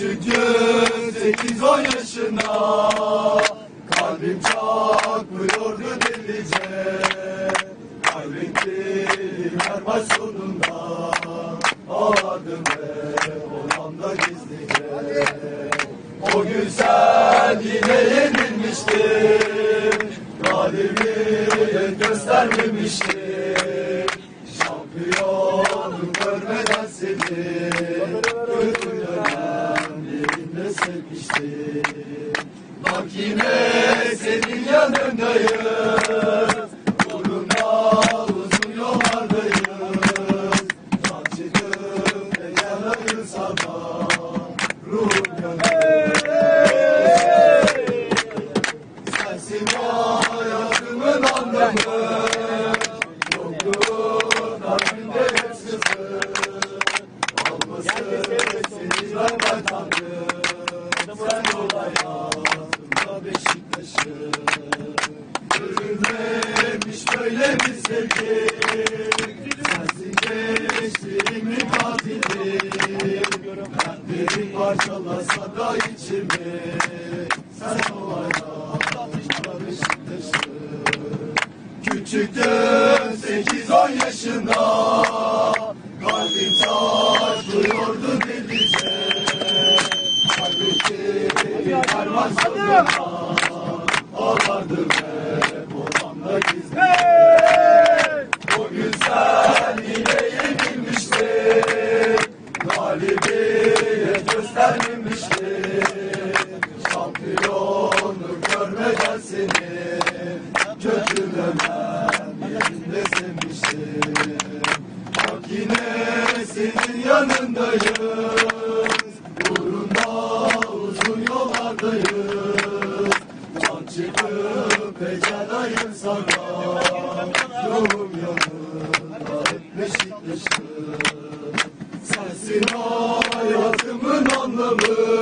Küçüktüm sekiz on yaşında Kalbim çarpıyordu delice Kaybettim her maç sonunda Ağladım ve odamda gizlice. O gün sen yine yenilmiştin Galibiyet göstermemiştin. Şampiyonum görmeden seni sevmiştim Bak yine senin yanındayım Uğruna uzun yollardayız Can çıktım ve yanayım sana Ruhum yanıyor Görülmemiş böyle bir sevgi Sensin gençliğimin katili Kalbimi parçalasa da içimi Sen ol hayatımda Beşiktaş'ım Küçüktüm sekiz on yaşında. Kalbim çarpıyordu delice Kaybettim her maç sonunda Ağlardım hep Yenilmişti Şampiyonluk görmeden seni Kötülemem yerinde sevmiştim Bak yine senin yanındayız Uğruna uzun yollardayız Can çıkıp pecelayım sana Ruhum yanında hep beşikleşim Sensin o Allah'ımız